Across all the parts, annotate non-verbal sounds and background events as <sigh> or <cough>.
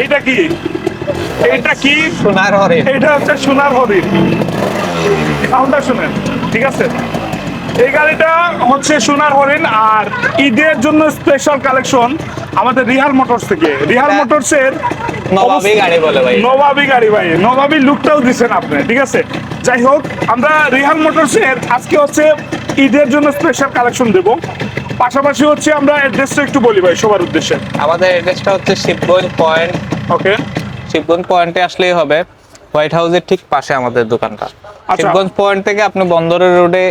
এইটা কি? এইটা কি? সোনার হরিণ। এটা হচ্ছে সোনার হরিণ। সাউন্ডটা শুনেন ঠিক আছে? এই গাড়িটা হচ্ছে সোনার হরিণ আর ঈদের জন্য স্পেশাল কালেকশন আমাদের রিহাল মোটরস থেকে। রিহাল মোটরসের নবাবী গাড়ি বলে ভাই। নবাবী গাড়ি ভাই। নবাবী লুকটাও দিচ্ছেন আপনি ঠিক আছে? যাই হোক আমরা রিহাল মোটরসের আজকে হচ্ছে ঈদের জন্য স্পেশাল কালেকশন দেব। পাশাপাশি হচ্ছে আমরা অ্যাড্রেসটা একটু বলি ভাই সবার উদ্দেশ্যে। আমাদের অ্যাড্রেসটা হচ্ছে শিবগঞ্জ পয়েন্ট ওকে শিবগঞ্জ পয়েন্টে আসলেই হবে। হোয়াইট হাউসের ঠিক পাশে আমাদের দোকানটা। আচ্ছা। শিবগঞ্জ পয়েন্ট থেকে আপনি বন্দরের রোডে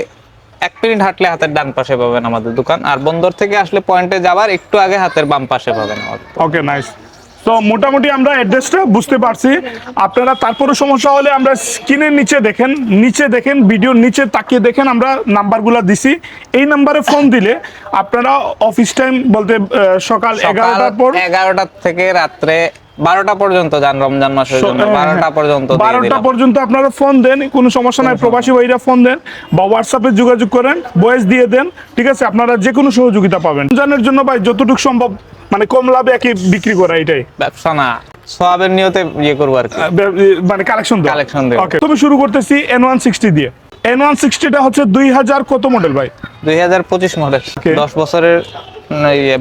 এক মিনিট হাঁটলে হাতের ডান পাশে পাবেন আমাদের দোকান। আর বন্দর থেকে আসলে পয়েন্টে যাবার একটু আগে হাতের বাম পাশে পাবেন আমাদের। ওকে নাইস তো মোটামুটি আমরা অ্যাড্রেসটা বুঝতে পারছি। আপনারা তারপরে সমস্যা হলে আমরা স্ক্রিনের নিচে দেখেন নিচে দেখেন ভিডিওর নিচে তাকিয়ে দেখেন আমরা নাম্বারগুলো দিছি। এই নাম্বারে ফোন দিলে আপনারা অফিস টাইম বলতে সকাল এগারোটার পর এগারোটার থেকে রাত্রে বারোটা পর্যন্ত যান রমজান মাসের জন্য বারোটা পর্যন্ত হ্যাঁ, বারোটা পর্যন্ত আপনারা ফোন দেন কোনো সমস্যা নাই প্রবাসী ভাইরা ফোন দেন বা হোয়াটসঅ্যাপে যোগাযোগ করেন বয়েস দিয়ে দেন ঠিক আছে? আপনারা যে কোনো সহযোগিতা পাবেন। জানার জন্য ভাই যতটুকু সম্ভব মানে কম লাভে একই বিক্রি করা এটাই। ব্যবসা না সোয়াবের নিয়তে ইয়ে করব আর কি। মানে কালেকশন দেব। ওকে তুমি শুরু করতেছি এন ওয়ান সিক্সটি দিয়ে। এন ওয়ান সিক্সটিটা হচ্ছে দুই হাজার কত মডেল ভাই? দুই হাজার পঁচিশ মডেল দশ বছরের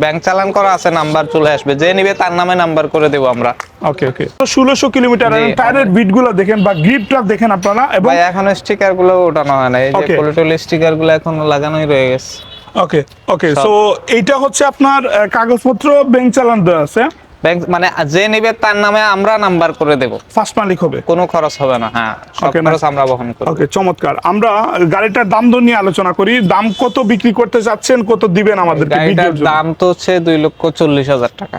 ব্যাংক চালান করা আছে নাম্বার চলে আসবে। যে নিবে তার নামে নাম্বার করে দেবো আমরা। ওকে ওকে তো ষোলোশো কিলোমিটার টায়ারের বিটগুলো দেখেন বা গ্রিপটা দেখেন আপনারা এবং এখন স্টিকারগুলো ওঠানো হয় না এই যে. স্টিকারগুলো এখন লাগানোই রয়ে গেছে। ওকে ওকে। সো এইটা হচ্ছে আপনার কাগজপত্র ব্যাংক চালান দেওয়া আছে। ব্যাংক মানে যে নিবে তার নামে আমরা নাম্বার করে দেব। ফার্স্ট মালিক হবে? কোনো খরচ হবে না হ্যাঁ। সব খরচ আমরা বহন করব। ওকে চমৎকার। আমরা গাড়িটার দাম দর নিয়ে আলোচনা করি। দাম কত বিক্রি করতে চাচ্ছেন কত দিবেন আমাদেরকে গাড়িটার দাম তো হচ্ছে দুই লক্ষ চল্লিশ হাজার টাকা।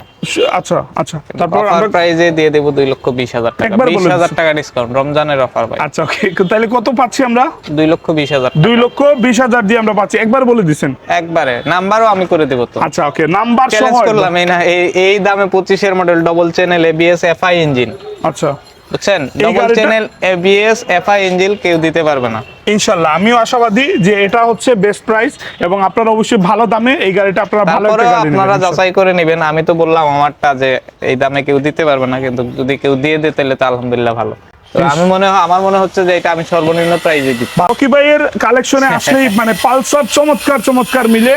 আচ্ছা আচ্ছা। তারপর আমরা প্রাইজে দিয়ে দেবো দুই লক্ষ বিশ হাজার টাকা। একবার বিশ হাজার টাকা ডিসকাউন্ট রমজানের অফার ভাই। আচ্ছা ওকে তাহলে কত পাচ্ছি আমরা? দুই লক্ষ বিশ হাজার দুই লক্ষ বিশ হাজার দিয়ে আমরা পাচ্ছি। একবার বলে দিচ্ছেন। একবারে নাম্বারও আমি করে দেবো তো। আচ্ছা ওকে নাম্বার সহ করলাম এই না এই এই দামে পঁচিশের model double channel ABS FI engine আচ্ছা। বুঝছেন? Double channel ABS FI engine কেউ দিতে পারবে না। ইনশাল্লাহ আমিও আশাবাদী যে এটা হচ্ছে বেস্ট প্রাইস এবং আপনারা অবশ্যই ভালো দামে এই গাড়িটা আপনারা ভালো আপনারা যাচাই করে নেবেন। আমি তো বললাম আমারটা যে এই দামে কেউ দিতে পারবে না কিন্তু যদি কেউ দিয়ে দেয় তাহলে তো আলহামদুলিল্লাহ ভালো। আমি মনে আমার মনে হচ্ছে যে এটা আমি সর্বনিম্ন প্রাইজে দিচ্ছি। বাকি ভাইয়ের কালেকশনে <laughs> আসলেই মানে পালসার চমৎকার চমৎকার মিলে।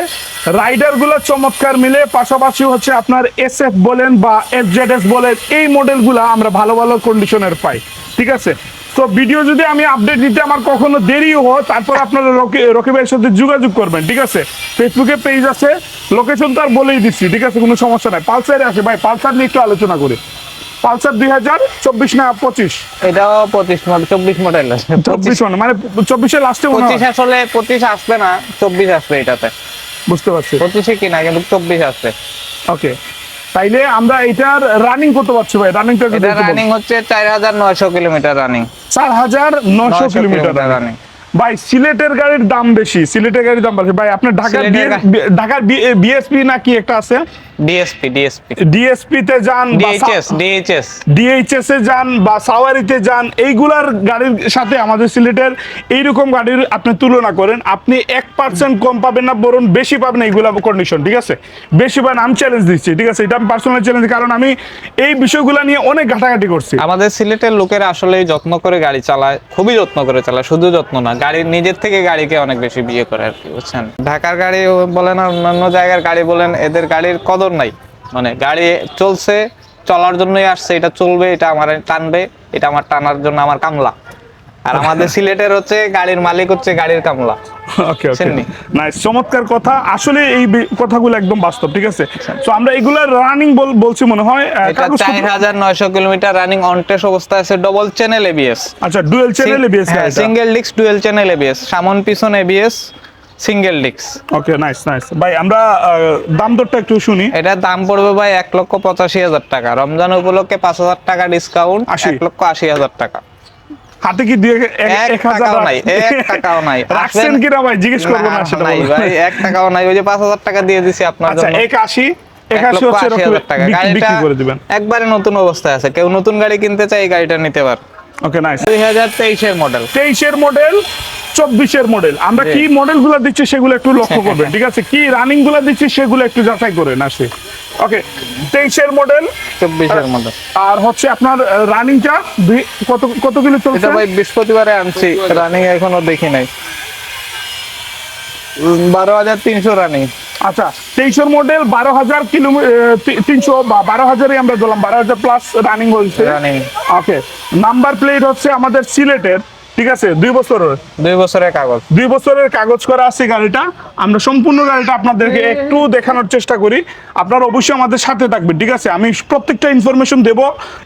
রাইডারগুলো চমৎকার মিলে পাশাপাশি হচ্ছে আপনার এস এফ বলেন বা এফ জেড এস বলেন এই মডেলগুলো আমরা ভালো ভালো কন্ডিশনের পাই। ঠিক আছে? তো ভিডিও যদি আমি আপডেট দিতে আমার কখনো দেরিও হয় তারপর আপনারা রকি রকি সাথে যোগাযোগ করবেন ঠিক আছে? ফেসবুকে পেজ আছে লোকেশন তো আর বলেই দিচ্ছি ঠিক আছে? কোনো সমস্যা নাই। পালসারে আছে ভাই পালসার নিয়ে একটু আলোচনা করি। পালসার দুই হাজার চব্বিশ না পঁচিশ? এটাও পঁচিশ মডেল চব্বিশ মডেল। চব্বিশ মানে চব্বিশে লাস্টে পঁচিশ আসলে পঁচিশ আসবে না চব্বিশ আসবে এটাতে। বুঝতে পারছি। পঁচিশে কিনা কিন্তু চব্বিশ আসবে। ওকে। তাইলে আমরা এটার রানিং কত পাচ্ছি ভাই এটা রানিং হচ্ছে চার হাজার নয়শো কিলোমিটার রানিং চার হাজার নশো কিলোমিটার রানিং ভাই সিলেটের গাড়ির দাম বেশি সিলেটের গাড়ির দাম বেশি। ভাই আপনার ঢাকার ঢাকার বিএসপি না কি একটা আছে? ডিএসপি ডিএসপি ডিএসপি তে যান ডিএইচএস ডিএইচএস ডিএইচএস এ যান বা সাওয়ারিতে যান এইগুলার গাড়ির সাথে আমাদের সিলেটের এইরকম গাড়ির আপনি তুলনা করেন আপনি এক পার্সেন্ট কম পাবেন না বরং বেশি পাবেন এইগুলা কন্ডিশন ঠিক আছে? বেশি পাবেন আমি চ্যালেঞ্জ দিচ্ছি ঠিক আছে? এটা আমি পার্সোনাল চ্যালেঞ্জ কারণ আমি এই বিষয়গুলো নিয়ে অনেক ঘাটাঘাটি করছি। আমাদের সিলেটের লোকেরা আসলে যত্ন করে গাড়ি চালায় খুবই যত্ন করে চালায় শুধু যত্ন না গাড়ির নিজের থেকে গাড়িকে অনেক বেশি বিয়ে করে আর কি, বুঝছেন? ঢাকার গাড়ি বলেন অন্যান্য জায়গার গাড়ি বলেন, এদের গাড়ির কদর নাই। মানে গাড়ি চলছে, চলার জন্যই আসছে, এটা চলবে, এটা আমার টানবে, এটা আমার টানার জন্য আমার কামলা। আর আমাদের সিলেটের হচ্ছে গাড়ির মালিক হচ্ছে গাড়ির কামলা। ওকে ওকে? নাইস চমৎকার কথা। আসলে এই কথাগুলো একদম বাস্তব ঠিক আছে? তো আমরা এগুলা রানিং বলছি মনে হয় এটা কাগজপত্র- চার হাজার নয়শো কিলোমিটার রানিং অনটেস অবস্থায় আছে ডবল চ্যানেল এবিএস আচ্ছা dual channel ABS single disc dual channel ABS সামন পিছন ABS single disc okay nice nice ভাই আমরা দাম দরটা একটু শুনি। এটার দাম পড়বে ভাই এক লক্ষ পঁচাশি হাজার টাকা। রমজান উপলক্ষে পাঁচ হাজার টাকা ডিসকাউন্ট। এক লক্ষ আশি হাজার টাকা। হাতে কি দিয়ে এক- টাকাও নাই, এক টাকাও নাই। <laughs> রাখছেন কিনা ভাই? জিজ্ঞেস করব না সেটা নাই ভাই এক টাকাও নাই। ওই যে পাঁচ হাজার টাকা দিয়ে দিছি আপনার আচ্ছা জন্য। এক আশি একবারে নতুন অবস্থায় আছে। কেউ নতুন গাড়ি কিনতে চাই গাড়িটা নিতে পার। ওকে নাইস দুই হাজার তেইশের মডেল তেইশের মডেল চব্বিশের মডেল আমরা কি মডেলগুলো দিচ্ছি সেগুলো একটু লক্ষ্য <laughs> করবেন ঠিক আছে? কি রানিংগুলো দিচ্ছি সেগুলো একটু যাচাই করেন আসে। ওকে তেইশের মডেল চব্বিশের মডেল আর হচ্ছে আপনার রানিংটা কত কত কিলো চলছে? এটা ভাই বৃহস্পতিবারে আনছি রানিং এখনও দেখি নাই। বারো হাজার তিনশো রানিং আচ্ছা তেইশের মডেল বারো হাজার কিলোমিটার তিনশো বা বারো হাজারই আমরা ধরলাম বারো হাজার প্লাস রানিং হয়েছে। রানিং ওকে নাম্বার প্লেট হচ্ছে আমাদের সিলেটের ঠিক আছে? দুই বছরের? দুই বছরের কাগজ। দুই বছরের কাগজ করা আছে গাড়িটা। আমরা সম্পূর্ণ গাড়িটা আপনাদেরকে একটু দেখানোর চেষ্টা করি। আপনারা অবশ্যই আমাদের সাথে থাকবেন ঠিক আছে? আমি প্রত্যেকটা ইনফরমেশন দেব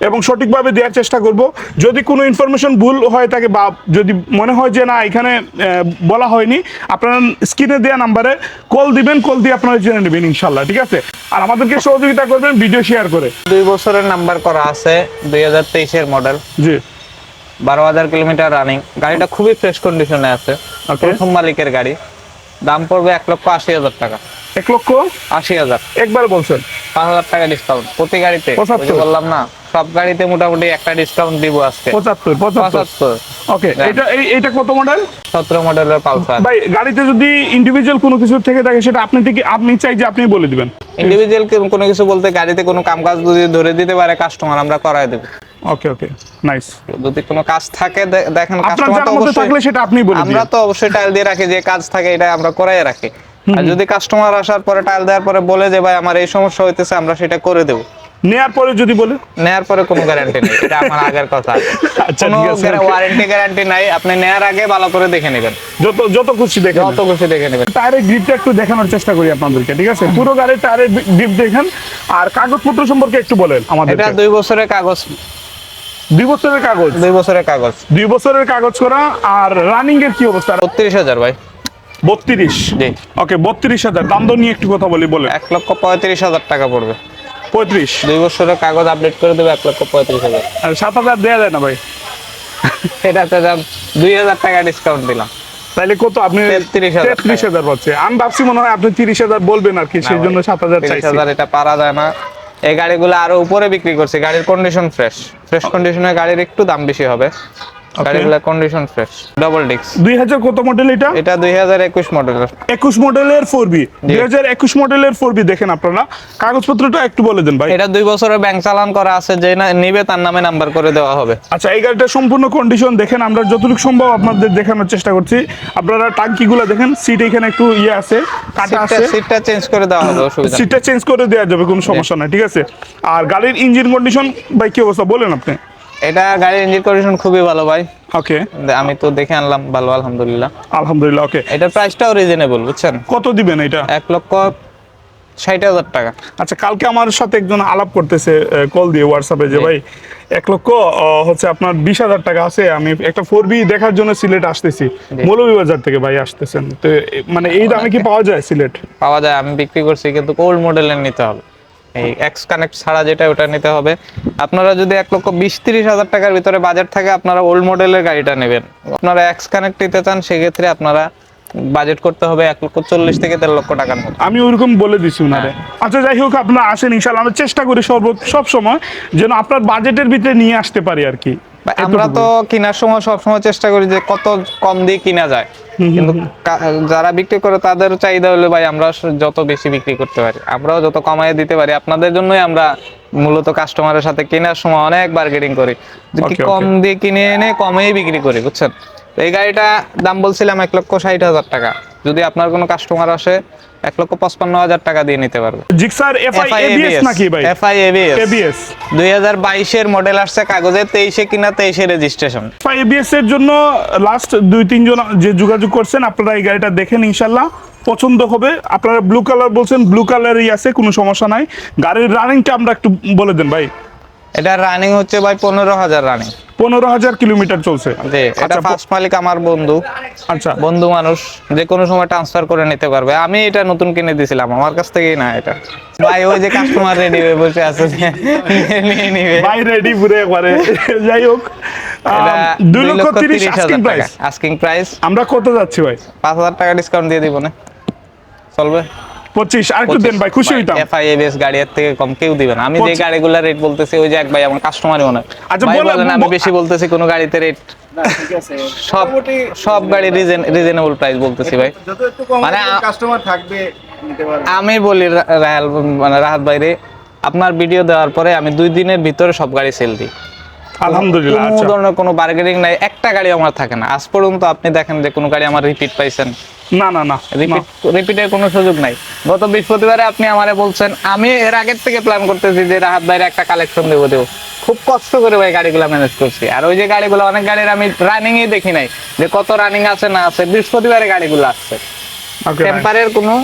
এবং সঠিকভাবে দেওয়ার চেষ্টা করব। যদি কোনো ইনফরমেশন ভুল হয়ে থাকে বা যদি মনে হয় যে না এখানে বলা হয়নি আপনারা স্ক্রিনে দেওয়া নাম্বারে কল দিবেন কল দিয়ে আপনারা জেনে নেবেন ইনশাল্লাহ ঠিক আছে? আর আমাদেরকে সহযোগিতা করবেন ভিডিও শেয়ার করে। দুই বছরের নাম্বার করা আছে দুই হাজার তেইশের মডেল জি। বারো হাজার কিলোমিটার রানিং গাড়িটা খুবই ফ্রেশ কন্ডিশনে আছে। প্রথম মালিকের গাড়ি। দাম পড়বে এক লক্ষ আশি হাজার টাকা। এক লক্ষ আশি হাজার। একবার বলছেন। পাঁচ হাজার টাকা ডিসকাউন্ট প্রতি গাড়িতে। বললাম না সব গাড়িতে মোটামুটি একটা ডিসকাউন্ট দিব আজকে। পঁচাত্তর পঁচাত্তর। ওকে। এটা এই- এইটা কত মডেল সতেরো মডেলের পালসার। ভাই গাড়িতে যদি ইন্ডিভিজুয়াল কোনো কিছু থেকে থাকে সেটা আপনি থেকে আপনি চাই যে আপনি বলে দিবেন। ইন্ডিভিজুয়াল কোনো কিছু বলতে গাড়িতে কোনো কাম কাজ যদি ধরে দিতে পারে কাস্টমার আমরা করাই দেবো। ওকে ওকে নাইস যদি কোনো কাজ থাকে দেখেন কাস্টমার তো অবশ্যই থাকলে সেটা আপনি বলে আমরা তো অবশ্যই টাইল দিয়ে রাখি যে কাজ থাকে এটা আমরা করাই রাখি। আর যদি কাস্টমার আসার পরে টাইল দেওয়ার পরে বলে যে ভাই আমার এই সমস্যা হইতেছে আমরা সেটা করে দেবো। নেয়ার পরে যদি বলে? নেয়ার পরে কোনো গ্যারান্টি নেই এটা আমার আগের কথা। <laughs> আচ্ছা, ঠিক আছে, ওয়ারেন্টি গ্যারান্টি নাই আপনি নেয়ার আগে ভালো করে দেখে নেবেন। যত যত খুশি দেখেন যত খুশি দেখে নেবেন। টায়ারের গ্রিপটা একটু দেখানোর চেষ্টা করি আপনাদেরকে ঠিক আছে? পুরো গাড়ির টায়ারের গ্রিপ দেখেন। আর কাগজপত্র সম্পর্কে একটু বলেন আমাদের এটা দুই বছরের কাগজ। দুই বছরের কাগজ? দুই বছরের কাগজ। দুই বছরের কাগজ করা আর রানিং এর কি অবস্থা? বত্রিশ হাজার ভাই। বত্রিশ? ওকে বত্রিশ হাজার। দাম দর নিয়ে একটু কথা বলি বলে এক লক্ষ পঁয়ত্রিশ হাজার টাকা পড়বে। পঁয়ত্রিশ? দুই বছরের কাগজ আপডেট করে দেবে এক লক্ষ পঁয়ত্রিশ হাজার। আর সাত হাজার দেওয়া যায় না ভাই? এটাতে দাম দুই হাজার টাকা ডিসকাউন্ট দিলাম। তাহলে কত? আপনি 33,000 তেত্রিশ হাজার পাচ্ছে। আমি ভাবছি মনে হয় আপনি তিরিশ হাজার বলবেন আর কি সেই জন্য সাত হাজার চাইছি। হাজার এটা পারা যায় না। এই গাড়িগুলো আরও উপরে বিক্রি করছে, গাড়ির কন্ডিশন ফ্রেশ ফ্রেশ কন্ডিশনের গাড়ির একটু দাম বেশি হবে। গাড়িগুলোর কন্ডিশন ফ্রেশ ডবল দুই হাজার কত মডেল এটা? এটা দুই হাজার একুশ মডেলের একুশ মডেলের ফোর বি দুই হাজার একুশ মডেলের ফোর বি দেখেন আপনারা। কাগজপত্রটা একটু বলে দেন ভাই। এটা দুই বছরের ব্যাংক চালান করা আছে যে না নিবে তার নামে নাম্বার করে দেওয়া হবে। আচ্ছা এই গাড়িটার সম্পূর্ণ কন্ডিশন দেখেন আমরা যতটুকু সম্ভব আপনাদের দেখানোর চেষ্টা করছি। আপনারা টাঙ্কিগুলো দেখেন সিট এখানে একটু ইয়ে আছে কাটা আছে। সিটটা চেঞ্জ করে দেওয়া হবে অসুবিধা। সিটটা চেঞ্জ করে দেওয়া যাবে কোনো সমস্যা নাই ঠিক আছে? আর গাড়ির ইঞ্জিন কন্ডিশন ভাই কি অবস্থা বলেন আপনি? এটা গাড়ির ইঞ্জিন কন্ডিশন খুবই ভালো ভাই। ওকে আমি তো দেখে আনলাম ভালো আলহামদুলিল্লাহ। আলহামদুলিল্লাহ ওকে এটার প্রাইসটাও রিজনেবল বুঝছেন? কত দিবেন এটা? এক লক্ষ ষাট হাজার টাকা। আচ্ছা কালকে আমার সাথে একজন আলাপ করতেছে কল দিয়ে হোয়াটসঅ্যাপে যে ভাই এক লক্ষ হচ্ছে আপনার বিশ হাজার টাকা আছে আমি একটা ফোর বি দেখার জন্য সিলেট আসতেছি। মৌলভীবাজার থেকে ভাই আসতেছেন। তো মানে এই দামে কি পাওয়া যায় সিলেট? পাওয়া যায় আমি বিক্রি করছি কিন্তু ওল্ড মডেলের নিতে হবে। এই এক্স কানেক্ট ছাড়া যেটা ওটা নিতে হবে। আপনারা যদি এক লক্ষ বিশ তিরিশ হাজার টাকার ভিতরে বাজেট থাকে আপনারা ওল্ড মডেলের গাড়িটা নেবেন। আপনারা এক্স কানেক্ট নিতে চান সেক্ষেত্রে আপনারা বাজেট করতে হবে এক লক্ষ চল্লিশ থেকে দেড় লক্ষ টাকার মতো আমি ওরকম বলে দিছি উনারে। আচ্ছা যাই হোক আপনারা আসেন ইনশাল্লাহ আমরা চেষ্টা করি সর্ব সব সময় যেন আপনার বাজেটের ভিতরে নিয়ে আসতে পারি আর কি। আমরা তো কেনার সময় সবসময় চেষ্টা করি যে কত কম দিয়ে কিনা যায়। কিন্তু যারা বিক্রি করে তাদের চাহিদা হলো ভাই আমরা যত বেশি বিক্রি করতে পারি আমরাও যত কমায় দিতে পারি আপনাদের জন্যই আমরা মূলত কাস্টমারের সাথে কেনার সময় অনেক বার্গেটিং করি। যে কম দিয়ে কিনে এনে কমেই বিক্রি করি বুঝছেন? এই গাড়িটা দাম বলছিলাম এক লক্ষ ষাট হাজার টাকা। যদি আপনার কোনো কাস্টমার আসে এক লক্ষ পঁচপান্ন হাজার টাকা দিয়ে নিতে পারবে। জিক্সার এফআই এবিএস নাকি ভাই? FI ABS. এবিএস। দুই হাজার বাইশের মডেল আসছে কাগজে তেইশে কিনা তেইশে রেজিস্ট্রেশন এফআই এবিএস এর জন্য লাস্ট দুই তিনজন যে যোগাযোগ করছেন আপনারা এই গাড়িটা দেখেন ইনশাল্লাহ পছন্দ হবে। আপনারা ব্লু কালার বলছেন ব্লু কালারই আছে কোনো সমস্যা নাই। গাড়ির রানিংটা আমরা একটু বলে দেন ভাই। এটা রানিং হচ্ছে ভাই পনেরো হাজার রানিং পনেরো হাজার কিলোমিটার চলছে। এটা আচ্ছা, ফার্স্ট মালিক আমার বন্ধু। আচ্ছা। বন্ধু মানুষ যে কোনো সময় ট্রান্সফার করে নিতে পারবে। আমি এটা নতুন কিনে দিয়েছিলাম আমার কাছ থেকেই না এটা। ভাই ওই যে কাস্টমার রেডি হয়ে বসে আছে নিয়ে নিবে। ভাই রেডি পুরো একবারে। যাই হোক দুই লক্ষ তিরিশ আস্কিং টাকা প্রাইস আস্কিং প্রাইস আমরা কত যাচ্ছি ভাই? পাঁচ হাজার টাকা ডিসকাউন্ট দিয়ে দিব না। চলবে? পঁচিশ আর একটু দেন ভাই খুশি হইতাম। এফআইএবিএস গাড়ি এর থেকে কম কেউ দিবে না। আমি যে। গাড়িগুলোর রেট বলতেছি ওই যে এক ভাই আমার কাস্টমারই হয়। আচ্ছা, বলেন, আমি বেশি বলতেছি কোন গাড়িতে রেট না ঠিক আছে। <laughs> সব সব গাড়ি রিজনেবল প্রাইস বলতেছি ভাই। মানে কাস্টমার থাকবে আমি বলি রাহাল মানে রাহাত ভাইরে আপনার ভিডিও দেওয়ার পরে আমি দুই দিনের ভিতরে সব গাড়ি সেল দিই। আলহামদুলিল্লাহ কোনো আচ্ছা। ধরনের কোনো বার্গেনিং নাই একটা গাড়ি আমার থাকে না। আজ পর্যন্ত আপনি দেখেন যে কোনো গাড়ি আমার রিপিট পাইছেন। না না না না। রিপিট রিপিটের কোনো সুযোগ নাই। গত বৃহস্পতিবারে আপনি আমারে বলছেন আমি এর আগের থেকে প্ল্যান করতেছি যে রাহাত ভাইয়ের একটা কালেকশন দেবো দেবো। খুব কষ্ট করে ভাই গাড়িগুলো ম্যানেজ করছি। আর ওই যে গাড়িগুলো অনেক গাড়ির আমি রানিং এ দেখি নাই যে কত রানিং আছে না আছে বৃহস্পতিবারে গাড়িগুলো আসছে. টেম্পারের কোনো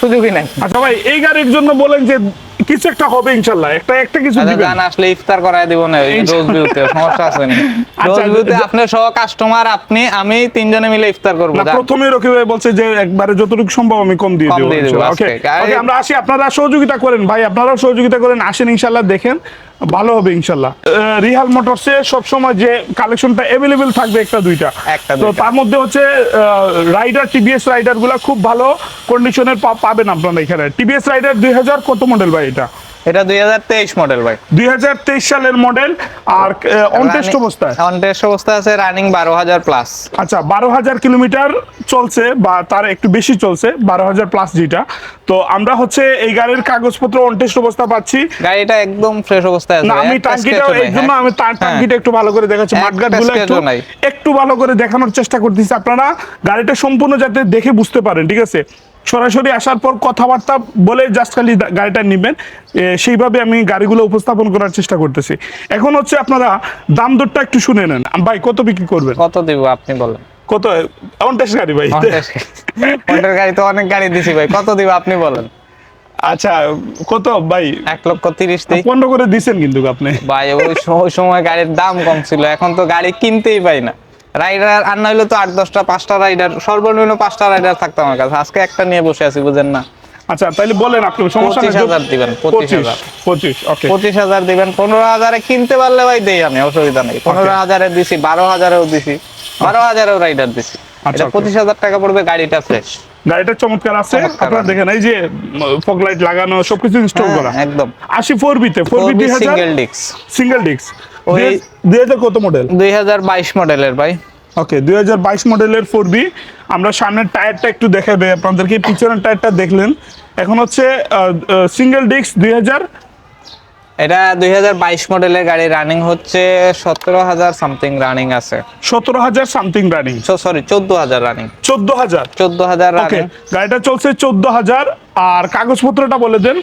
সুযোগই নাই। আচ্ছা ভাই এই গাড়ির জন্য বলেন যে কিছু একটা হবে ইনশাআল্লাহ একটা একটা কিছু আচ্ছা দিবেন। গান আসলে ইফতার করায় দিব না রোজ বিউতে সমস্যা আছে না? রোজ আচ্ছা, বিউতে আপনি সহ কাস্টমার আপনি আমি তিনজনে মিলে ইফতার করব না প্রথমে রকি ভাই বলছে যে একবারে যতটুকু সম্ভব আমি কম দিয়ে দেবো। ওকে ওকে আমরা আসি আপনারা সহযোগিতা করেন। ভাই আপনারা সহযোগিতা করেন আসেন ইনশাল্লাহ দেখেন। ভালো হবে ইনশাল্লাহ। রিহাল মোটরসে সবসময় যে কালেকশনটা অ্যাভেলেবেল থাকবে একটা দুইটা। তো তার মধ্যে হচ্ছে রাইডার টিবিএস রাইডারগুলা খুব ভালো কন্ডিশনের পাবেন আপনারা এখানে। টিবিএস রাইডার দুই হাজার কত মডেল ভাই এটা? এটা দুই হাজার তেইশ মডেল ভাই। দুই হাজার তেইশ সালের মডেল আর অন টেস্ট অবস্থায়? অন টেস্ট অবস্থায় আছে রানিং বারো হাজার প্লাস আচ্ছা বারো হাজার কিলোমিটার চলছে বা তার একটু বেশি চলছে বারো হাজার প্লাস যেটা। তো আমরা হচ্ছে এই গাড়ির কাগজপত্র অন টেস্ট অবস্থা পাচ্ছি। গাড়িটা একদম ফ্রেশ অবস্থায় আছে না আমি টাঙ্কিটা হ্যাঁ। আমি তার টাঙ্কিটা একটু ভালো করে দেখাচ্ছি মাঠঘাটগুলো একটু। একটু ভালো করে দেখানোর চেষ্টা করতেছি। আপনারা গাড়িটা সম্পূর্ণ যাতে দেখে বুঝতে পারেন ঠিক আছে? সরাসরি আসার পর কথাবার্তা বলে জাস্ট খালি গাড়িটা নেবেন। সেইভাবে আমি গাড়িগুলো উপস্থাপন করার চেষ্টা করতেছি। এখন হচ্ছে আপনারা দাম দরটা একটু শুনে নেন। ভাই কত বিক্রি করবেন? কত দিব আপনি বলেন। কত অনটেস্ট গাড়ি ভাই। পনেরো গাড়ি। তো অনেক গাড়ি দিছি ভাই। কত দিব আপনি বলেন। আচ্ছা কত ভাই? এক লক্ষ তিরিশ পনেরো করে দিছেন কিন্তু আপনি। ভাই ওই সময় গাড়ির দাম কম ছিল। এখন তো গাড়ি কিনতেই পাই না। রাইডার আর না হইলে তো আট দশটা পাঁচটা রাইডার সর্বনিম্ন পাঁচটা রাইডার থাকতো আমার কাছে। আজকে একটা নিয়ে বসে আছি বুঝেন না। আচ্ছা তাহলে বলেন আপনি সমস্যা পঁচিশ হাজার দিবেন পঁচিশ পঁচিশ হাজার। পঁচিশ ওকে পঁচিশ হাজার দিবেন পনেরো হাজারে কিনতে পারলে ভাই দেই আমি অসুবিধা নেই। পনেরো হাজারে দিছি বারো হাজারেও দিছি বারো হাজারেও রাইডার দিছি। আচ্ছা, এটা. পঁচিশ হাজার টাকা পড়বে গাড়িটা ফ্রেশ গাড়িটা চমৎকার আছে আপনারা দেখেন এই যে ফগ লাইট লাগানো সবকিছু ইনস্টল করা। হ্যাঁ, একদম। আশি ফোর বিতে ফোর বি দুই হাজার সিঙ্গেল ডিক্স সিঙ্গেল ডিস্ক ওই- দুই হাজার কত মডেল দুই হাজার বাইশ মডেলের ভাই। ওকে দুই হাজার বাইশ মডেলের ফোর বি আমরা সামনের টায়ারটা একটু দেখাবে আপনাদেরকে পিছনের টায়ারটা দেখলেন। এখন হচ্ছে সিঙ্গেল ডিস্ক দুই হাজার এটা দুই হাজার বাইশ মডেলের গাড়ি রানিং হচ্ছে সতেরো হাজার সামথিং রানিং আছে। সতেরো হাজার সামথিং রানিং সরি চোদ্দ হাজার রানিং চোদ্দ হাজার। চোদ্দ হাজার ওকে রানিং গাড়িটা চলছে চোদ্দ হাজার। আর কাগজপত্রটা বলে দেন।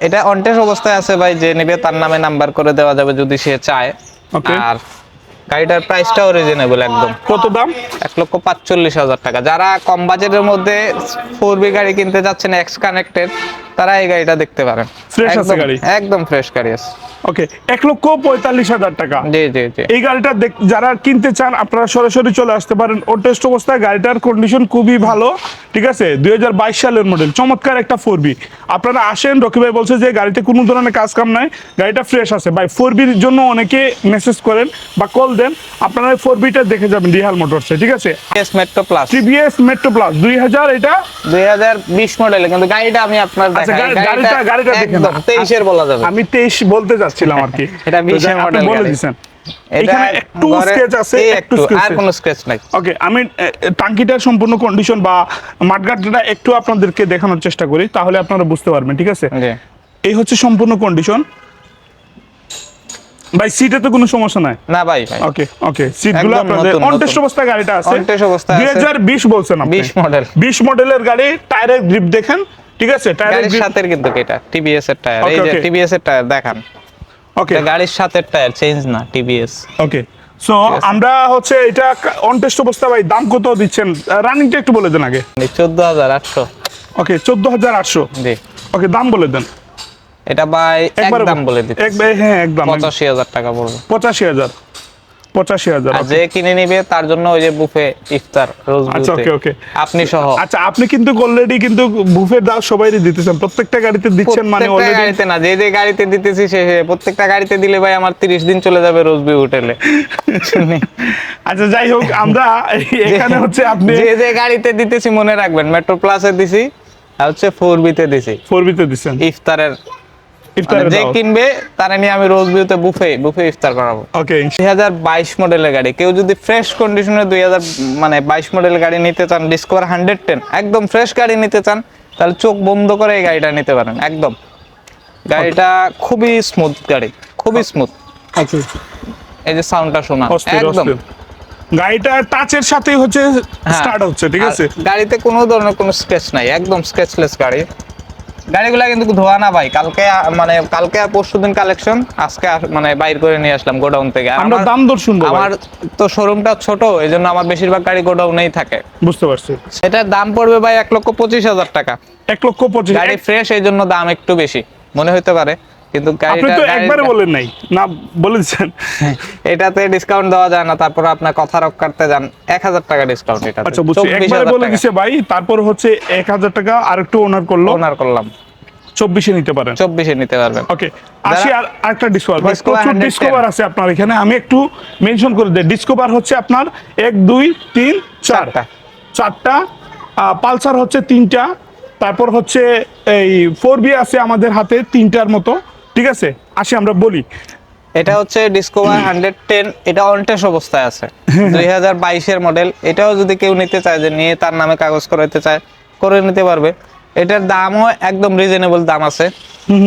এটা অনটেস অবস্থায় আছে ভাই যে নেবে তার নামে নাম্বার করে দেওয়া যাবে যদি সে চায়। ওকে আর গাড়িটার প্রাইসটাও রিজনেবল একদম। কত দাম? এক লক্ষ পাঁচচল্লিশ হাজার টাকা। যারা কম বাজেটের মধ্যে ফোর বি গাড়ি কিনতে যাচ্ছেন এক্স কানেক্টেড তারা এই গাড়িটা দেখতে পারেন। Fresh আছে গাড়ি? একদম ফ্রেশ গাড়ি আছে। ওকে এক লক্ষ পঁয়তাল্লিশ হাজার টাকা। জি জি জি। এই গাড়িটা যারা কিনতে চান আপনারা সরাসরি চলে আসতে পারেন। ও টেস্ট অবস্থায় গাড়িটার কন্ডিশন খুবই ভালো ঠিক আছে? দুই সালের মডেল চমৎকার একটা ফোর বি আপনারা আসেন রকি ভাই বলছে যে গাড়িতে কোনো ধরনের কাজ কাম নাই গাড়িটা ফ্রেশ আছে। ভাই ফোর বির জন্য অনেকে মেসেজ করেন বা কল দেন আপনারা ফোর বিটা দেখে যাবেন রিহাল মোটরসে ঠিক আছে? Metro Plus TVS Metro Plus দুই হাজার এটা? দুই হাজার বিশ মডেলের কিন্তু গাড়িটা আমি আপনার গাড়িটা- গাড়িটা দেখেন। একদম তেইশের বলা যাবে। আমি তেইশ বলতে যাচ্ছিলাম আর কি। এটা 20 যাই, মডেল বলে গাড়ি। দিচ্ছেন এখানে একটু স্কেচ আছে এই একটু একটু আর কোনো স্কেচ নাই। ওকে আমি এ, এ, টাঙ্কিটার সম্পূর্ণ কন্ডিশন বা মাঠঘাটটা একটু আপনাদেরকে দেখানোর চেষ্টা করি তাহলে আপনারা বুঝতে পারবেন ঠিক আছে? এই হচ্ছে সম্পূর্ণ কন্ডিশন ভাই সিটে তো কোনো সমস্যা নাই? না ভাই ওকে ওকে সিটগুলো আপনাদের অন টেস্ট নতুন। গাড়িটা আছে। test অবস্থায় আছে। 2020 বলছেন আপনি। 20 মডেল 20 মডেলের গাড়ি টায়ারের গ্রিপ দেখেন। ঠিক আছে টায়ারের সাথে কিন্তু এটা টিভিএস এর টায়ার এই যে. টিভিএস এর টায়ার দেখান। ওকে গাড়ির সাথে টায়ার চেঞ্জ না টিভিএস ওকে সো আমরা হচ্ছে এটা অন টেস্ট অবস্থা ভাই দাম কত দিচ্ছেন? রানিংটা একটু বলে দেন আগে। চোদ্দ হাজার আটশো। ওকে চোদ্দ হাজার আটশো। জি। ওকে দাম বলে দেন। এটা ভাই একদম বলে দিচ্ছি। একবার হ্যাঁ একদম। পঁচাশি হাজার টাকা পড়বে পঁচাশি হাজার। পঁচাশি হাজার যে কিনে নিবে তার জন্য ওই যে বুফে ইফতার রোজ আচ্ছা, বুফে। okay, okay. আপনি সহ। আচ্ছা আপনি কিন্তু অলরেডি কিন্তু বুফের দাম সবাই দিতেছেন। প্রত্যেকটা গাড়িতে দিচ্ছেন মানে অলরেডি গাড়িতে না যে যে গাড়িতে দিতেছি সে প্রত্যেকটা গাড়িতে দিলে ভাই আমার তিরিশ দিন চলে যাবে রোজবি হোটেলে। আচ্ছা যাই হোক আমরা এখানে হচ্ছে আপনি যে যে গাড়িতে দিতেছি মনে রাখবেন মেট্রো প্লাসে দিছি আর হচ্ছে ফোর বিতে দিছি। ফোর বিতে দিচ্ছেন। ইফতারের যে কিনবে তারা নিয়ে আমি রোজ ভিউতে বুফে বুফে ইফতার করাবো। ওকে দুই হাজার বাইশ মডেলের গাড়ি। কেউ যদি ফ্রেশ কন্ডিশনে দুই হাজার মানে বাইশ মডেলের গাড়ি নিতে চান ডিসকভার হান্ড্রেড টেন একদম ফ্রেশ গাড়ি নিতে চান তাহলে চোখ বন্ধ করে এই গাড়িটা নিতে পারেন একদম। গাড়িটা খুবই স্মুথ গাড়ি খুবই স্মুথ আচ্ছা। এই যে সাউন্ডটা শোনা একদম। গাড়িটা টাচের সাথেই হচ্ছে হ্যাঁ। স্টার্ট হচ্ছে ঠিক আছে? গাড়িতে কোনো ধরনের কোনো স্কেচ নাই একদম স্কেচলেস গাড়ি। গাড়িগুলা কিন্তু ধোয়া না ভাই। কালকে মানে কালকে আর পরশু দিন কালেকশন আজকে মানে বাইর করে নিয়ে আসলাম গোডাউন থেকে। আমরা দাম দর শুনব আমার তো শোরুমটা ছোট এই জন্য আমার বেশিরভাগ গাড়ি গোডাউনেই থাকে। বুঝতে পারছি। সেটার দাম পড়বে ভাই এক লক্ষ পঁচিশ হাজার টাকা। এক লক্ষ পঁচিশ গাড়ি ফ্রেশ এই জন্য দাম একটু বেশি। মনে হইতে পারে। কিন্তু আপনি তো একবারে বলেন নাই। না বলেছেন এটাতে ডিসকাউন্ট দেওয়া যায় না তারপর আপনার কথা রক্ষার্থে যান। এক হাজার টাকা ডিসকাউন্ট এটা আচ্ছা বুঝছি। একবারে বলে দিছে ভাই তারপর হচ্ছে এক হাজার টাকা আর একটু ওনার করল। ওনার করলাম। চব্বিশে নিতে পারেন। চব্বিশে নিতে পারবেন। ওকে আসি আর আরেকটা ডিসকভার প্রচুর ডিসকভার আছে আপনার এখানে। আমি একটু মেনশন করে দিই। ডিসকভার হচ্ছে আপনার এক দুই তিন চারটা। চারটা। পালসার হচ্ছে তিনটা। তারপর হচ্ছে এই ফোর বি আছে আমাদের হাতে তিনটার মতো। ঠিক আছে আসি আমরা বলি। এটা হচ্ছে ডিসকভার হান্ড্রেড টেন এটা অনটেস অবস্থায় আছে। দুই হাজার বাইশের মডেল এটাও যদি কেউ নিতে চায় যে নিয়ে তার নামে কাগজ করাতে চায় করে নিতে পারবে। এটার দামও একদম রিজনেবল দাম আছে।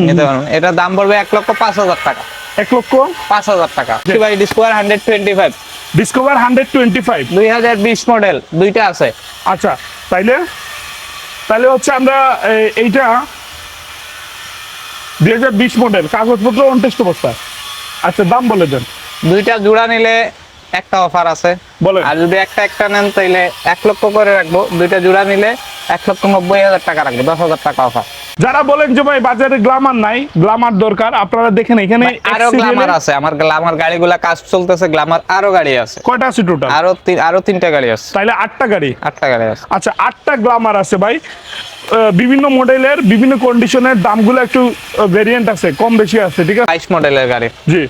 নিতে পারবেন এটার দাম পড়বে এক লক্ষ পাঁচ হাজার টাকা। এক লক্ষ? পাঁচ হাজার টাকা। ভাই Discover hundred twenty five Discover hundred twenty five দুই হাজার বিশ মডেল দুইটা আছে। আচ্ছা তাইলে? তাহলে হচ্ছে আমরা এইটা দুই হাজার বিশ মডেল কাগজপত্র অনটেস্ট অবস্থা আচ্ছা দাম বলে দেন। দুইটা জোড়া নিলে একটা অফার আছে। বলেন। আর যদি একটা একটা নেন তাইলে এক লক্ষ করে রাখব। দুইটা জোড়া নিলে এক লক্ষ নব্বই হাজার টাকা রাখব দশ হাজার টাকা অফার যারা বলেন যে ভাই বাজারে গ্লামার নাই গ্লামার দরকার আপনারা দেখেন এখানে আরও গ্লামার আছে। আমার গ্লামার গাড়িগুলা কাজ চলতেছে গ্লামার আরও গাড়ি আছে। কয়টা আছে টোটাল আরও আরও তিনটা গাড়ি আছে। তাইলে আটটা গাড়ি। আটটা গাড়ি আছে। আচ্ছা আটটা গ্লামার আছে ভাই। বিভিন্ন মডেলের বিভিন্ন কন্ডিশনের দামগুলো একটু ভেরিয়েন্ট আছে কম বেশি আছে ঠিক আছে? বাইশ মডেলের গাড়ি। জি।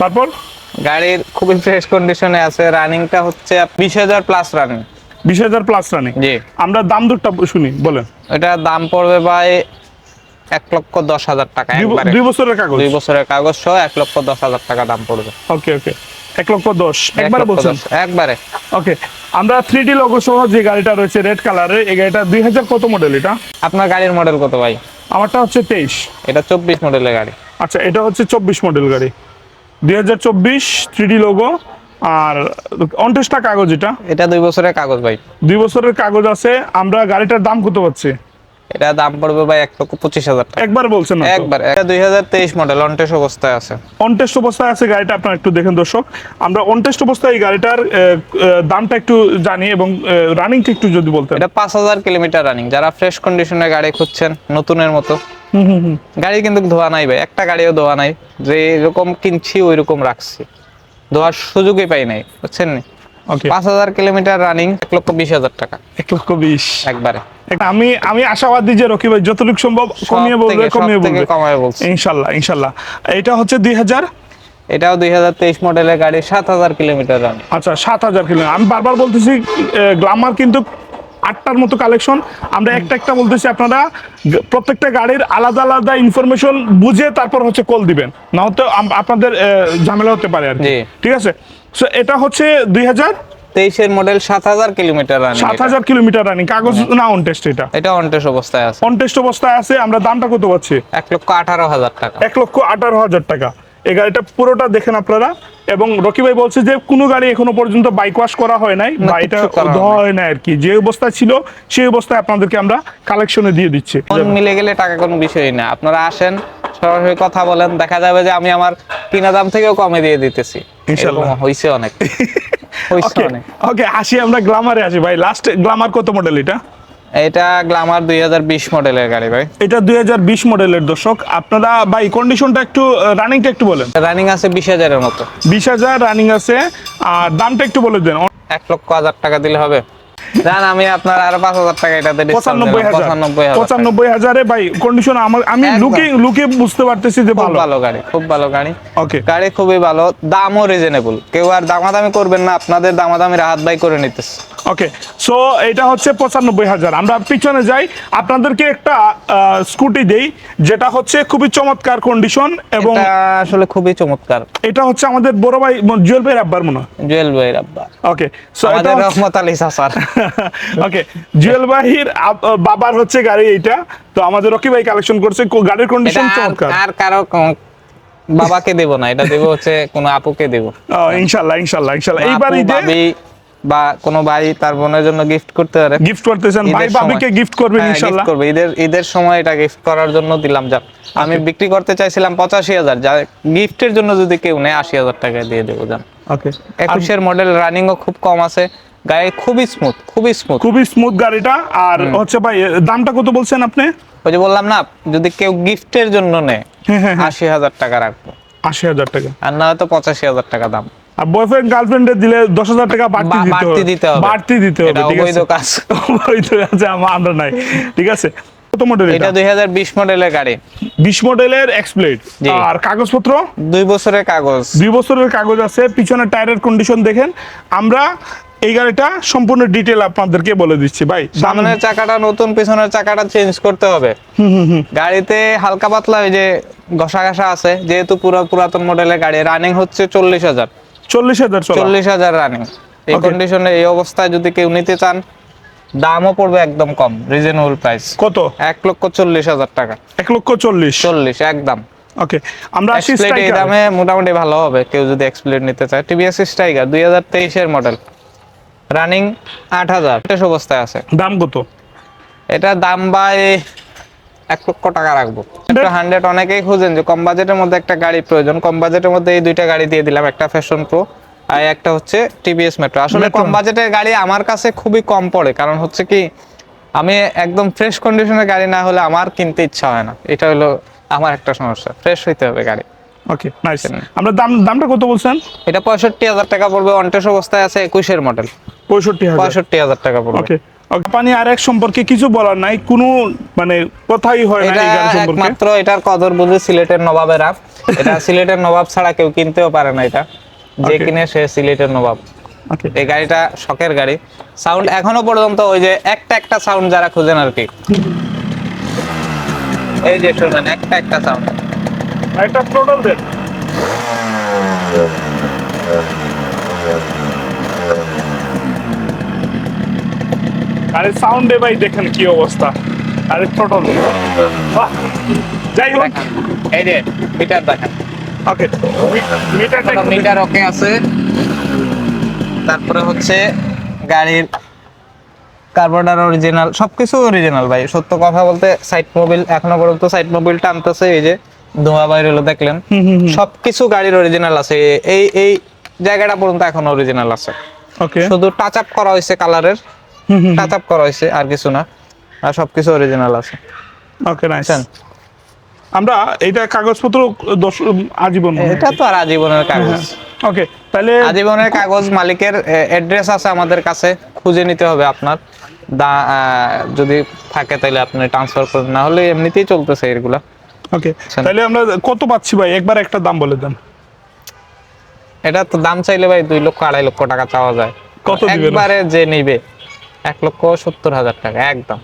তারপর? গাড়ির খুবই ফ্রেশ কন্ডিশনে আছে রানিংটা হচ্ছে বিশ হাজার প্লাস রানিং বিশ হাজার প্লাস রানিং জি। আমরা দাম দরটা শুনি বলেন। এটা দাম পড়বে ভাই এক লক্ষ দশ হাজার টাকা দুই দুই বছরের কাগজ? দুই বছরের কাগজ সহ এক লক্ষ দশ হাজার টাকা দাম পড়বে। ওকে ওকে এক লক্ষ দশ। একবারে বলছেন? একবারে। ওকে আমরা থ্রি ডি লোগো সহ যে গাড়িটা রয়েছে রেড কালারের এই গাড়িটা দুই হাজার কত মডেল এটা? আপনার গাড়ির মডেল কত ভাই? আমারটা হচ্ছে তেইশ। এটা চব্বিশ মডেলের গাড়ি। আচ্ছা এটা হচ্ছে চব্বিশ মডেল গাড়ি। দুই হাজার চব্বিশ থ্রি ডি লোগো আর অনটেস্টা কাগজ এটা? এটা দুই বছরের কাগজ ভাই। দুই বছরের কাগজ আছে আমরা গাড়িটার দাম কত পাচ্ছি? এটা দাম পড়বে ভাই এক লক্ষ পঁচিশ হাজার টাকা। একবার বলছেন না একবার এটা দুই হাজার তেইশ মডেল অনটেস অবস্থায় আছে। অনটেস্ট অবস্থায় আছে গাড়িটা আপনারা একটু দেখেন দর্শক। আমরা অনটেস্ট অবস্থায় এই গাড়িটার দামটা একটু জানি এবং রানিংটা একটু যদি বলতেন। এটা পাঁচ হাজার কিলোমিটার রানিং যারা ফ্রেশ কন্ডিশনের গাড়ি খুঁজছেন নতুনের মতো। গাড়ি কিন্তু ধোয়া নাই ভাই একটা গাড়িও ধোয়া নাই। যে এরকম কিনছি ওই রকম রাখছি। ধোয়ার সুযোগই পাই নাই বুঝছেন নি? পাঁচ হাজার কিলোমিটার রানিং এক লক্ষ বিশ হাজার টাকা। এক লক্ষ বিশ। একবারে। আমি আমি আশাবাদী যে রকি ভাই যতটুকু সম্ভব কমিয়ে বলবে কমিয়ে বলবে। কমায় বলছি। ইনশাল্লাহ ইনশাল্লাহ। এটা হচ্ছে দুই হাজার? এটাও দুই হাজার তেইশ মডেলের গাড়ি সাত হাজার কিলোমিটার রানিং আচ্ছা সাত হাজার কিলো আমি বারবার বলতেছি গ্লামার কিন্তু আটটার মতো কালেকশন আমরা একটা একটা বলতেছি আপনারা প্রত্যেকটা গাড়ির আলাদা আলাদা ইনফরমেশন বুঝে তারপর হচ্ছে কল দিবেন। না আম- আপনাদের ঝামেলা হতে পারে আর কি। ঠিক আছে? সো এটা হচ্ছে দুই হাজার? তেইশের মডেল সাত হাজার কিলোমিটার রানিং সাত হাজার কিলোমিটার রানিং কাগজ না অন টেস্ট এটা? এটা অনটেস অবস্থায় আছে। অন টেস্ট অবস্থায় আছে আমরা দামটা কত পাচ্ছি? এক লক্ষ আঠারো হাজার টাকা। এক লক্ষ আঠারো হাজার টাকা। এই গাড়িটা পুরোটা দেখেন আপনারা। এবং রকি ভাই বলছে যে কোনো গাড়ি এখনও পর্যন্ত বাইক ওয়াশ করা হয় নাই বা এটা ধোয়া হয় নাই আর কি। যে অবস্থায় ছিল সেই অবস্থায় আপনাদেরকে আমরা কালেকশনে দিয়ে দিচ্ছি। মিলে গেলে টাকা কোনো বিষয়ই না। আপনারা আসেন সরাসরি কথা বলেন দেখা যাবে যে আমি আমার কিনা দাম থেকেও কমে দিয়ে দিতেছি। হইছে অনেক। <laughs> হইছে অনেক। ওকে আসি আমরা গ্লামারে আসি ভাই। লাস্ট গ্লামার কত মডেল এটা? এটা গ্লামার দুই হাজার বিশ মডেলের গাড়ি ভাই। এটা দুই হাজার বিশ মডেলের দর্শক। আপনারা ভাই কন্ডিশনটা একটু রানিংটা একটু বলেন। রানিং আছে বিশ হাজারের মতো। বিশ হাজার রানিং আছে। আর দামটা একটু বলে দেন। এক লক্ষ হাজার টাকা দিলে হবে। জান আমি আপনার আরও পাঁচ হাজার টাকা এটাতে discount পঁচানব্বই দিলাম। হাজার। পঁচানব্বই হাজার টাকা। পঁচানব্বই হাজারে ভাই কন্ডিশন আমার আমি। লুকে লুকে বুঝতে পারতেছি যে ভালো। ভালো গাড়ি খুব ভালো গাড়ি। ওকে গাড়ি খুবই ভালো দামও রিজনেবল কেউ আর দামাদামি করবেন না আপনাদের দামাদামি রাহাত ভাই করে নিতেছে। ওকে সো এটা হচ্ছে পঁচানব্বই হাজার। আমরা পিছনে যাই আপনাদেরকে একটা স্কুটি দেই যেটা হচ্ছে খুবই চমৎকার কন্ডিশন এবং আসলে খুবই চমৎকার। এটা হচ্ছে আমাদের বড় ভাই জুয়েল ভাই আব্বার মনে হয়। জুয়েল ভাইয়ের আব্বা। ওকে সো এটা রহমত আলী সাসার ওকে জুয়েল ভাইয়ের বাবার হচ্ছে গাড়ি এইটা। তো আমাদের রকি ভাই কালেকশন করছে গাড়ির কন্ডিশন চমৎকার। আর কারও বাবাকে দেব না এটা দেব হচ্ছে কোনো আপুকে দেব। ও, ইনশাল্লাহ ইনশাল্লাহ ইনশাল্লাহ। এইবার ঈদে বা কোনো ভাই তার বোনের জন্য গিফট করতে পারে। গিফট করতেছেন। ভাই ঈদের সময়। গিফট করবেন হ্যাঁ, gift ইনশাল্লাহ। করবে। ঈদের ঈদের সময় এটা গিফট করার জন্য দিলাম যা আমি বিক্রি করতে চাইছিলাম পঁচাশি হাজার। যা গিফটের জন্য যদি কেউ নেয় আশি হাজার টাকা দিয়ে দেবো যান। ওকে একুশের মডেল রানিংও খুব কম আছে। গায়ে খুবই স্মুথ খুবই স্মুথ খুবই স্মুথ গাড়িটা আর হচ্ছে ভাই দামটা কত বলছেন আপনি? ওই যে বললাম না যদি কেউ গিফটের জন্য নেয় হ্যাঁ হ্যাঁ হ্যাঁ। আশি হাজার টাকা রাখব। আশি হাজার টাকা। আর না হয়তো পঁচাশি হাজার টাকা দাম। আর বয়ফ্রেন্ড গার্লফ্রেন্ডে দিলে দশ হাজার টাকা বাড়তি দিতে হবে। বাড়তি দিতে হবে ঠিক আছে? কাজ। অবৈধ কাজ <laughs> আমরা নাই। ঠিক আছে? কত মডেল এটা এটা? দুই হাজার বিশ মডেলের গাড়ি। বিশ মডেলের এক্সপ্লেড জি। আর কাগজপত্র? দুই বছরের কাগজ। দুই বছরের কাগজ আছে পিছনে টায়ারের কন্ডিশন দেখেন। আমরা এই গাড়িটা সম্পূর্ণ ডিটেল আপনাদেরকে বলে দিচ্ছি ভাই। সামনের চাকাটা নতুন পিছনের চাকাটা চেঞ্জ করতে হবে। গাড়িতে হালকা পাতলা ওই যে ঘষা ঘষা আছে যেহেতু পুরো পুরাতন মডেলের গাড়ি রানিং হচ্ছে চল্লিশ হাজার। চল্লিশ হাজার চল্লিশ হাজার রানিং এই কন্ডিশনে এই অবস্থায় যদি কেউ নিতে চান দামও পড়বে একদম কম রিজনেবল প্রাইস কত? এক লক্ষ চল্লিশ হাজার টাকা। এক লক্ষ চল্লিশ। চল্লিশ একদম। ওকে আমরা আসি দামে মোটামুটি ভালো হবে কেউ যদি এক্সপ্লেট নিতে চায়। টিভিএস স্ট্রাইকার দুই হাজার তেইশের মডেল রানিং আট হাজার। শেষ অবস্থায় আছে। দাম কত? এটা দাম বাই এক লক্ষ টাকা রাখব। হান্ড্রেড অনেকেই খুঁজেন যে কম বাজেটের মধ্যে একটা গাড়ি প্রয়োজন। কম বাজেটের মধ্যে এই দুইটা গাড়ি দিয়ে দিলাম একটা ফ্যাশন প্রো আর একটা হচ্ছে টিভিএস মেট্রো আসলে কম বাজেটের গাড়ি আমার কাছে খুবই কম পড়ে কারণ হচ্ছে কি আমি একদম ফ্রেশ কন্ডিশনের গাড়ি না হলে আমার কিনতে ইচ্ছা হয় না। এটা হলো আমার একটা সমস্যা ফ্রেশ হইতে হবে গাড়ি। ওকে নাইস আমরা দাম দামটা কত বলছেন? এটা পঁয়ষট্টি হাজার টাকা পড়বে অনটেস অবস্থায় আছে একুশের মডেল পঁয়ষট্টি পঁয়ষট্টি হাজার টাকা পড়বে। ওকে আর এক সম্পর্কে কিছু বলার নাই কোনো মানে কথাই হয় না এই গাড়ি সম্পর্কে। একমাত্র এটার কদর বুঝে সিলেটের নবাবেরা এটা <laughs> সিলেটের নবাব ছাড়া কেউ কিনতেও পারে না এটা। যে কিনে সে সিলেটের নবাব। এই গাড়িটা শখের গাড়ি। সাউন্ড এখনও পর্যন্ত ওই যে একটা একটা সাউন্ড যারা খুঁজেন আর কি। এই যে একটা একটা সাউন্ড একটা টোটাল দেন। আরে সাউন্ডে ভাই দেখেন কি অবস্থা। আরে টোটাল যাই হোক। এই যে মিটার দেখেন। ওকে একটু মিটার ওকে আছে। তারপরে হচ্ছে গাড়ির কার্বোর্ডার অরিজিনাল সবকিছু অরিজিনাল ভাই। সত্য কথা বলতে সাইড মোবিল এখনও পর্যন্ত সাইড মোবিল টানতেছে এই যে। ধোঁয়া বাইরে হলো দেখলেন? সবকিছু গাড়ির অরিজিনাল আছে। এই এই জায়গাটা পর্যন্ত এখন অরিজিনাল আছে। ওকে। শুধু টাচ আপ করা হয়েছে কালারের টাচ আপ করা হয়েছে আর কিছু না। আর সবকিছু অরিজিনাল আছে। ওকে নাইস আমরা এটা কাগজপত্র আজীবন এটা তো আর আজীবনের কাগজ। ওকে তাহলে আজীবনের কাগজ মালিকের অ্যাড্রেস আছে আমাদের কাছে। খুঁজে নিতে হবে আপনার। যদি থাকে তাহলে আপনি ট্রান্সফার করেন। না হলে এমনিতেই চলতেছে এগুলা। ওকে। তাহলে আমরা কত পাচ্ছি ভাই? একবার একটা দাম বলে দেন। এটা তো দাম চাইলে ভাই দুই লক্ষ আড়াই লক্ষ টাকা চাওয়া যায়। কত দিবেন? একবারে যে নিবে এক লক্ষ সত্তর হাজার টাকা একদম।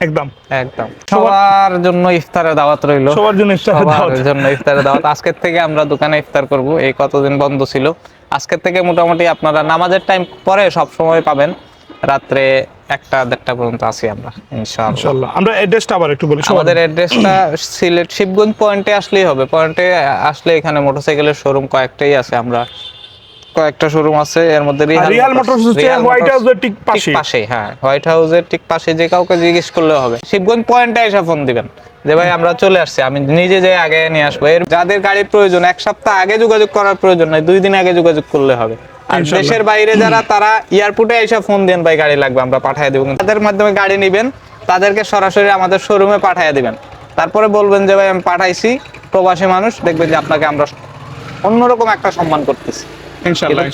একদম। একদম। সবার জন্য ইফতারের দাওয়াত রইল। সবার জন্য ইফতারের দাওয়াত। সবার জন্য ইফতারের দাওয়াত। আজকের থেকে আমরা দোকানে ইফতার করব। এই কতদিন বন্ধ ছিল? আজকের থেকে মোটামুটি আপনারা নামাজের টাইম পরে সব সময় পাবেন। রাত্রে একটা দেড়টা পর্যন্ত আছি আমরা ইনশাআল্লাহ। আমরা অ্যাড্রেসটা আবার একটু বলি আমাদের অ্যাড্রেসটা সিলেট শিবগঞ্জ পয়েন্টে আসলেই হবে। পয়েন্টে আসলে এখানে মোটরসাইকেলের শোরুম কয়েকটাই আছে আমরা কয়েকটা শোরুম আছে এর মধ্যে রিয়াল মোটরস হচ্ছে হোয়াইট হাউসের ঠিক ঠিক পাশে পাশে হ্যাঁ। হোয়াইট হাউসের ঠিক পাশে যে কাউকে জিজ্ঞেস করলে হবে। শিবগঞ্জ পয়েন্টে এসে ফোন দিবেন। যে ভাই আমরা চলে আসছি। আমি নিজে যে আগে নিয়ে আসব। এর যাদের গাড়ির প্রয়োজন এক সপ্তাহ আগে যোগাযোগ করার প্রয়োজন নাই দুই দিন আগে যোগাযোগ করলে হবে। আর দেশের বাইরে যারা তারা এয়ারপোর্টে এসে ফোন দেন ভাই গাড়ি লাগবে আমরা পাঠিয়ে দেবো। তাদের মাধ্যমে গাড়ি নেবেন তাদেরকে সরাসরি আমাদের শোরুমে পাঠিয়ে দিবেন। তারপরে বলবেন যে ভাই আমি পাঠাইছি প্রবাসী মানুষ দেখবেন যে আপনাকে আমরা অন্যরকম একটা সম্মান করতেছি। ইনশাআল্লাহ